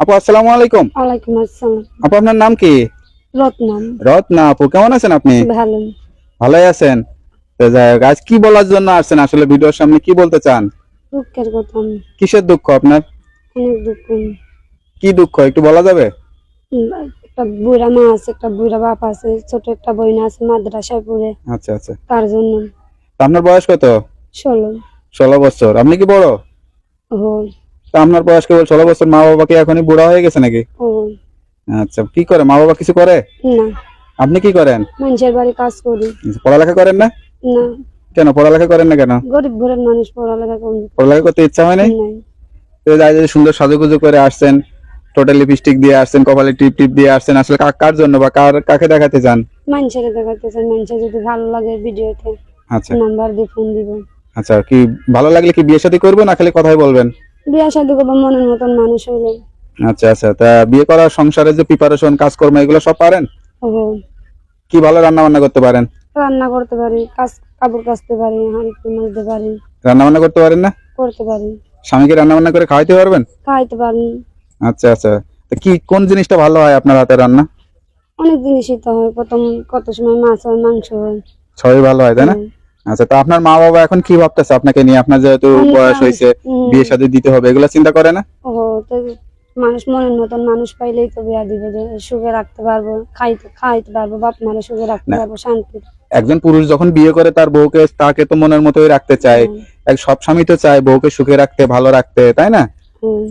আপু আসসালামু আলাইকুম। ওয়ালাইকুম আসসালাম। আপু আপনার নাম কি? রত্নাম। রত্না আপু কেমন আছেন আপনি? ভালো। ভালোই আছেন। আজ কি বলার জন্য আসছেন আসলে ভিডিওর সামনে? কি বলতে চান? দুঃখের কথা কিসের দুঃখ আপনার? অনেক দুঃখ কি দুঃখ? একটু বলা যাবে? একটা বুড়া মা আছে একটা বুড়া বাপ আছে ছোট একটা বোন আছে মাদ্রাসায় পড়ে। আচ্ছা আচ্ছা। তার জন্য। আপনার বয়স কত? ষোলো। ষোলো বছর। আপনি কি বড়? ও তো আপনার বয়স কেবল ষোলো বছর মা বাবা কি এখনই বুড়া হয়ে গেছে নাকি? আচ্ছা কি করে? মা বাবা কিছু করে? আপনি কি করেন? মানুষের বাড়ি কাজ করি। পড়ালেখা করেন না? না। কেন পড়ালেখা করেন না কেন? গরিব ঘরের মানুষ পড়ালেখা পড়ালেখা করতে ইচ্ছা হয় যে সুন্দর সাজুগুজু করে আসছেন টোটাল লিপস্টিক দিয়ে আসছেন কপালে টিপ টিপ দিয়ে আসছেন আসলে কার- জন্য বা কার কাকে দেখাতে চান? মানুষের দেখাতে চাই মানুষের যদি ভালো লাগে ভিডিওতে আচ্ছা। নাম্বার দিয়ে ফোন দিব আচ্ছা কি ভালো লাগলে কি বিয়ে শাদী করব না খালি কথাই বলবেন? বিয়ে শাদি করব মনের মতন মানুষ হইলে আচ্ছা আচ্ছা। তা বিয়ে করার সংসারে যে প্রিপারেশন কাজকর্ম এগুলো সব পারেন? কি ভালো রান্না বান্না করতে পারেন? রান্না করতে পারি কাজ কাপড় কাচতে পারি হাঁড়ি মাজতে পারি। রান্না বান্না করতে পারেন না? করতে পারি। স্বামীকে রান্না বান্না করে খাওয়াইতে পারবেন? খাইতে পারি। আচ্ছা আচ্ছা। তা কি কোন জিনিসটা ভালো হয় আপনার হাতে রান্না? অনেক জিনিসই তো হয়। প্রথম কত সময় মাছ হয় মাংস হয়। সবই ভালো হয় তাই না? হুম। আচ্ছা তা আপনার মা বাবা এখন কি ভাবতেছে? আপনাকে নিয়ে আপনার যেহেতু বয়স হয়েছে বিয়ে শাদী দিতে হবে এগুলো চিন্তা করে না? ও তো মানুষ মনের মতন মানুষ পাইলেই তো বিয়া দিবে যে সুখে রাখতে পারব খাইতে খাইতে পারব বাপ মারে সুখে রাখতে পারব শান্তি একজন পুরুষ যখন বিয়ে করে তার বউকে তাকে তো মনের মতোই রাখতে চায়। এক সব স্বামী তো চায় বউকে সুখে রাখতে ভালো রাখতে তাই না?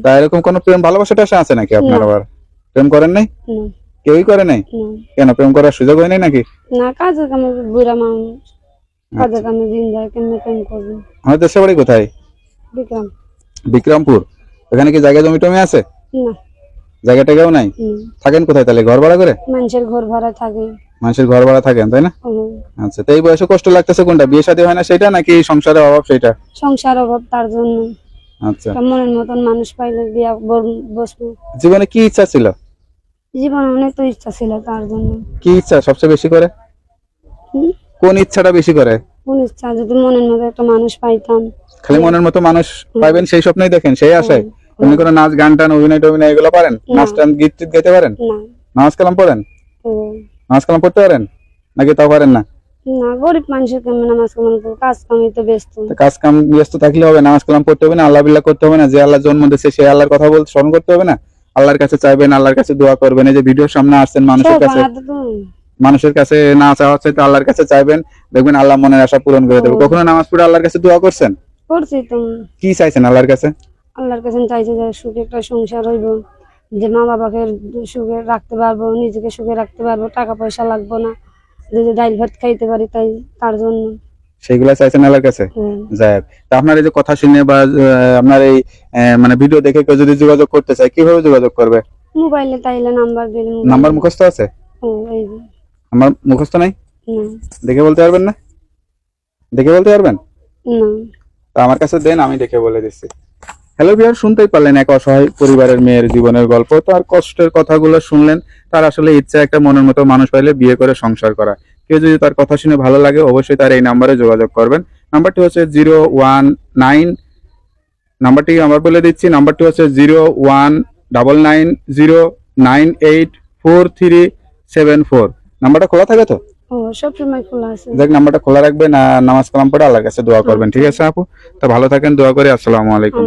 তা এরকম কোনো প্রেম ভালোবাসা টাসা আছে নাকি আপনার আবার? প্রেম করেন নাই? কেউই করে নাই? কেন প্রেম করার সুযোগ হয় নাই নাকি? না কাজের কামে বুড়া মানুষ আচ্ছা। কামে দিন যায় কেমনে কেন করব? আমাদের দেশের বাড়ি কোথায়? বিক্রম। বিক্রমপুর। ওখানে কি জায়গা জমি টমি আছে? না। জায়গা টাকাও নাই? থাকেন কোথায় তাহলে? ঘর ভাড়া করে? মানুষের ঘর ভাড়া থাকে। মানুষের ঘর ভাড়া থাকেন তাই না? আচ্ছা তো এই বয়সে কষ্ট লাগতেছে কোনটা? বিয়ে শাদী হয় না সেটা নাকি সংসারের অভাব সেটা? সংসার অভাব তার জন্য। আচ্ছা। মনের মতন মানুষ পাইলে বিয়া বসবো। জীবনে কি ইচ্ছা ছিল? জীবনে অনেক তো ইচ্ছা ছিল তার জন্য। কি ইচ্ছা সবচেয়ে বেশি করে? কোন ইচ্ছাটা বেশি করে? কোন ইচ্ছা? যদি মনের মতো একটা মানুষ পাইতাম। খালি মনের মতো মানুষ পাইবেন সেই স্বপ্নই দেখেন সেই আশায়? এমনি কোনো নাচ গান টান অভিনয় টভিনয় এগুলো পারেন? নাচ টান গীত টিত গাইতে পারেন? না। নামাজ কালাম পড়েন? নামাজ কালাম পড়তে পারেন? নাকি তাও পারেন না? না গরিব মানুষের কেমন নামাজ করব কাজ কামে তো ব্যস্ত। কাজ কাম ব্যস্ত থাকলে হবে নামাজ কালাম পড়তে হবে না আল্লাহ বিল্লাহ করতে হবে না যে আল্লাহ জন্ম দিয়েছে সেই আল্লাহর কথা বলতে স্মরণ করতে হবে না। আল্লাহর কাছে চাইবেন আল্লাহর কাছে দোয়া করবেন এই যে ভিডিওর সামনে আসছেন মানুষের কাছে। মানুষের কাছে না চাওয়া চাইতে আল্লাহর কাছে চাইবেন দেখবেন আল্লাহ মনের আশা পূরণ করে দেবে। কখনো নামাজ পড়ে আল্লাহর কাছে দোয়া করছেন? করছি তো। কি চাইছেন আল্লাহর কাছে? আল্লাহর কাছে চাইছে যে সুখে একটা সংসার হইব যে মা বাবাকে সুখে রাখতে পারব নিজেকে সুখে রাখতে পারব টাকা পয়সা লাগবো না যদি ডাইল ভাত খাইতে পারি তাই তার জন্য। সেইগুলা চাইছেন আল্লাহর কাছে। যাই হোক। তা আপনার এই যে কথা শুনে বা আপনার এই মানে ভিডিও দেখে কেউ যদি যোগাযোগ করতে চায় কীভাবে যোগাযোগ করবে? মোবাইলে তাইলে নাম্বার দিলে নাম্বার মুখস্থ আছে? ও, এই যে। আমার মুখস্থ নাই? দেখে বলতে পারবেন না? দেখে বলতে পারবেন? তা আমার কাছে দেন আমি দেখে বলে দিচ্ছি। হ্যালো বিহার শুনতেই পারলেন এক অসহায় পরিবারের মেয়ের জীবনের গল্প। তার কষ্টের কথাগুলো শুনলেন তার আসলে ইচ্ছা একটা মনের মতো মানুষ পাইলে বিয়ে করে সংসার করা। কেউ যদি তার কথা শুনে ভালো লাগে অবশ্যই তার এই নাম্বারে যোগাযোগ করবেন। নাম্বারটি হচ্ছে জিরো ওয়ান নাইন নাম্বারটি আমার বলে দিচ্ছি নাম্বারটি হচ্ছে zero one double nine zero nine eight four three seven four. নাম্বারটা খোলা থাকে তো? ও সবসময় খোলা আছে। দেখ নাম্বারটা খোলা রাখবেন আর নামাজ কালাম পরে আল্লাহর কাছে দোয়া করবেন ঠিক আছে আপু? তা ভালো থাকেন দোয়া করে আসসালামু আলাইকুম।